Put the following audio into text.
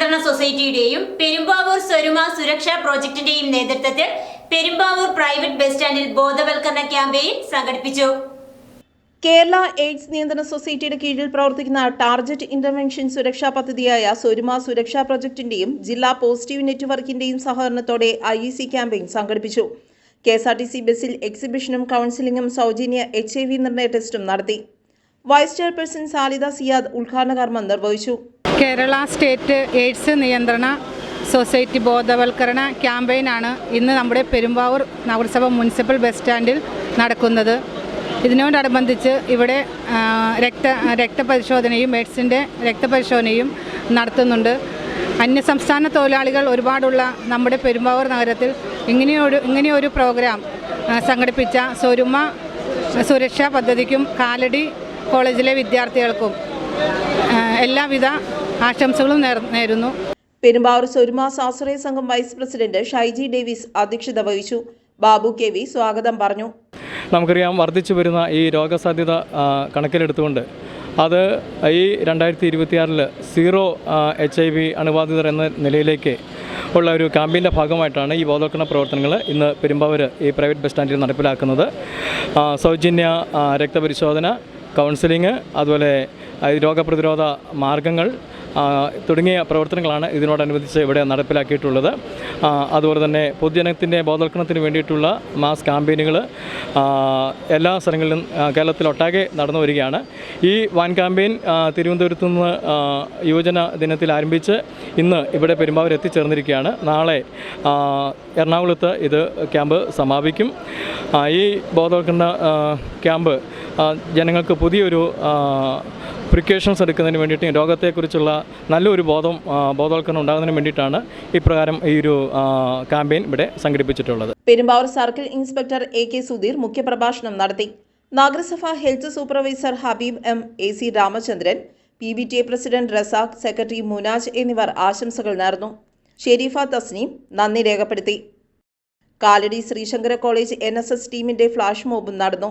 നിയന്ത്രണ സൊസൈറ്റിയുടെയും പെരുമ്പാവൂർ സ്വരുമ സുരക്ഷാ പ്രോജക്ടിന്റെയും നേതൃത്വത്തിൽ പെരുമ്പാവൂർ പ്രൈവറ്റ് ബസ് സ്റ്റാൻഡിൽ ബോധവൽക്കരണ ക്യാമ്പയിൻ സംഘടിപ്പിച്ചു. കേരള എയ്ഡ്സ് നിയന്ത്രണ സൊസൈറ്റിയുടെ കീഴിൽ പ്രവർത്തിക്കുന്ന ടാർജറ്റ് ഇന്റർവെൻഷൻ സുരക്ഷാ പദ്ധതിയായ സ്വരുമ സുരക്ഷാ പ്രൊജക്ടിന്റെയും ജില്ലാ പോസിറ്റീവ് നെറ്റ്വർക്കിന്റെയും സഹകരണത്തോടെ ഐ ഇ സി ക്യാമ്പയിൻ സംഘടിപ്പിച്ചു. K S R T C ബസ്സിൽ എക്സിബിഷനും കൗൺസിലിംഗും സൗജന്യ എച്ച് ഐ വി നിർണയ ടെസ്റ്റും നടത്തി. വൈസ് ചെയർപേഴ്സൺ സാലിദ സിയാദ് ഉദ്ഘാടന കർമ്മം നിർവഹിച്ചു. കേരള സ്റ്റേറ്റ് എയ്ഡ്സ് നിയന്ത്രണ സൊസൈറ്റി ബോധവൽക്കരണ ക്യാമ്പയിനാണ് ഇന്ന് നമ്മുടെ പെരുമ്പാവൂർ നഗരസഭ മുനിസിപ്പൽ ബസ് സ്റ്റാൻഡിൽ നടക്കുന്നത്. ഇതിനോടനുബന്ധിച്ച് ഇവിടെ രക്ത രക്തപരിശോധനയും എയ്ഡ്സിന്റെ രക്തപരിശോധനയും നടത്തുന്നുണ്ട്. അന്യസംസ്ഥാന തൊഴിലാളികൾ ഒരുപാടുള്ള നമ്മുടെ പെരുമ്പാവൂർ നഗരത്തിൽ ഇങ്ങനെയൊരു ഇങ്ങനെയൊരു പ്രോഗ്രാം സംഘടിപ്പിച്ച സ്വരുമ സുരക്ഷാ പദ്ധതിക്കും കാലടി കോളേജിലെ വിദ്യാർത്ഥികൾക്കും എല്ലാവിധ ആശംസകളും നേരുന്നു. പെരുമ്പാവൂർ സൊരുമ സ്വാശ്രയ സംഘം വൈസ് പ്രസിഡന്റ് ഷൈജി ഡേവിസ് അധ്യക്ഷത വഹിച്ചു. ബാബു കെ വി സ്വാഗതം പറഞ്ഞു. നമുക്കറിയാം വർദ്ധിച്ചു വരുന്ന ഈ രോഗസാധ്യത കണക്കിലെടുത്തുകൊണ്ട് അത് ഈ രണ്ടായിരത്തി ഇരുപത്തിയാറിൽ സീറോ എച്ച് ഐ വി അണുബാധിതർ എന്ന നിലയിലേക്ക് ഉള്ള ഒരു ക്യാമ്പയിന്റെ ഭാഗമായിട്ടാണ് ഈ ബോധവൽക്കരണ പ്രവർത്തനങ്ങൾ ഇന്ന് പെരുമ്പാവൂർ ഈ പ്രൈവറ്റ് ബസ് സ്റ്റാൻഡിൽ നടപ്പിലാക്കുന്നത്. സൗജന്യ രക്തപരിശോധന കൗൺസിലിംഗ് അതുപോലെ രോഗപ്രതിരോധ മാർഗങ്ങൾ തുടങ്ങിയ പ്രവർത്തനങ്ങളാണ് ഇതിനോടനുബന്ധിച്ച് ഇവിടെ നടപ്പിലാക്കിയിട്ടുള്ളത്. അതുപോലെ തന്നെ പൊതുജനത്തിന്റെ ബോധവൽക്കരണത്തിന് വേണ്ടിയിട്ടുള്ള മാസ് ക്യാമ്പയിനുകൾ എല്ലാ സ്ഥലങ്ങളിലും കേരളത്തിലൊട്ടാകെ നടന്നു വരികയാണ്. ഈ വാൻ ക്യാമ്പയിൻ തിരുവനന്തപുരത്ത് നിന്ന് യുവജന ദിനത്തിൽ ആരംഭിച്ച് ഇന്ന് ഇവിടെ പെരുമ്പാവൂർ എത്തിച്ചേർന്നിരിക്കുകയാണ്. നാളെ എറണാകുളത്ത് ഇത് ക്യാമ്പ് സമാപിക്കും. ഈ ബോധവൽക്കരണ ക്യാമ്പ് ജനങ്ങൾക്ക് പുതിയൊരു പ്രിക്കോഷൻസ് എടുക്കുന്നതിന് വേണ്ടിയിട്ട് രോഗത്തെക്കുറിച്ചുള്ള നല്ലൊരു ബോധം ബോധവൽക്കരണം ഉണ്ടാകുന്നതിന് വേണ്ടിയിട്ടാണ് ഇപ്രകാരം ഈ ഒരു ക്യാമ്പയിൻ ഇവിടെ സംഘടിപ്പിച്ചിട്ടുള്ളത്. Perumbavoor circle inspector A K Sudheer മുഖ്യപ്രഭാഷണം നടത്തി. നഗരസഭ health supervisor Habeeb M A C Ramachandran P B T A president Razak secretary Munaj എന്നിവർ ആശംസകൾ നേർന്നു. ഷെരീഫ തസ്നീം നന്ദി രേഖപ്പെടുത്തി. Kalady Sree Sankara college N S S ടീമിന്റെ ഫ്ലാഷ് മോബും നടന്നു.